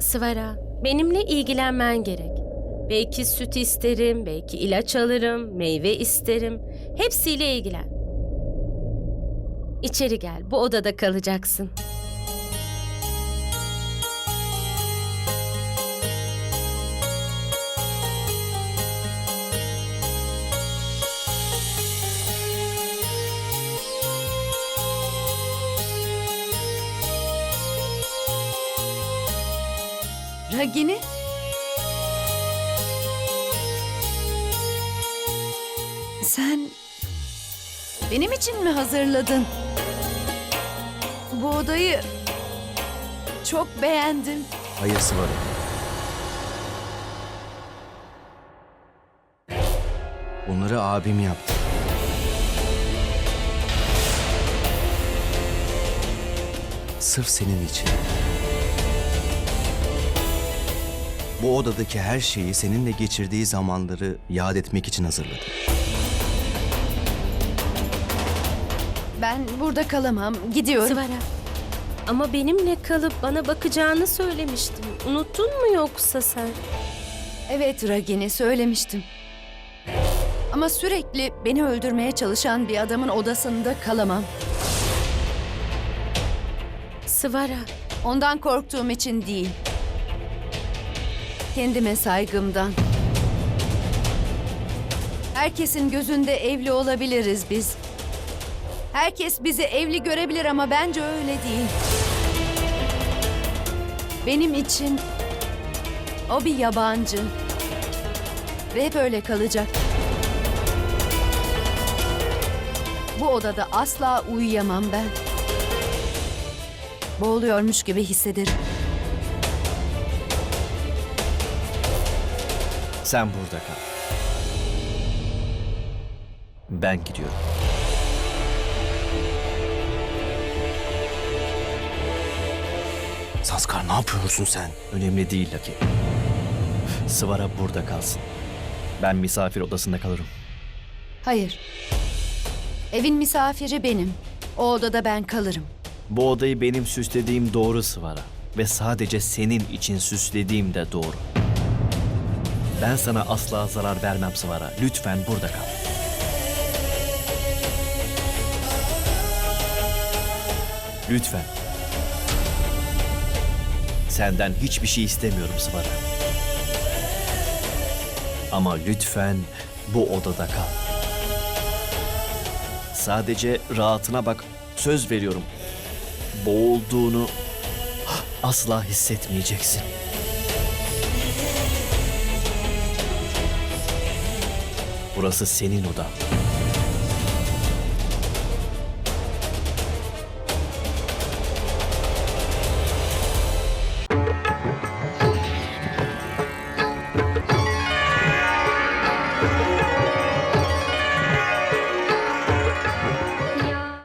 Svara, benimle ilgilenmen gerek. Belki süt isterim, belki ilaç alırım, meyve isterim. Hepsiyle ilgilen. İçeri gel, bu odada kalacaksın. Ragini? Sen benim için mi hazırladın? Bu odayı çok beğendim. Hayır Sıvara. Bunları abim yaptı. Sırf senin için. Bu odadaki her şeyi seninle geçirdiği zamanları yad etmek için hazırladım. Ben burada kalamam. Gidiyorum. Svara, ama benimle kalıp bana bakacağını söylemiştim. Unuttun mu yoksa sen? Evet Ragini söylemiştim. Ama sürekli beni öldürmeye çalışan bir adamın odasında kalamam. Svara, Ondan korktuğum için değil. Kendime saygımdan. Herkesin gözünde evli olabiliriz biz. Herkes bizi evli görebilir ama bence öyle değil. Benim için o bir yabancı. Ve hep öyle kalacak. Bu odada asla uyuyamam ben. Boğuluyormuş gibi hissederim. Sen burada kal. Ben gidiyorum. Saskar ne yapıyorsun sen? Önemli değil Lucky. Sıvara burada kalsın. Ben misafir odasında kalırım. Hayır. Evin misafiri benim. O odada ben kalırım. Bu odayı benim süslediğim doğru Sıvara. Ve sadece senin için süslediğim de doğru. Ben sana asla zarar vermem Sıvara. Lütfen burada kal. Lütfen. Senden hiçbir şey istemiyorum Sıvara. Ama lütfen bu odada kal. Sadece rahatına bak. Söz veriyorum. Boğulduğunu asla hissetmeyeceksin. Burası senin odan.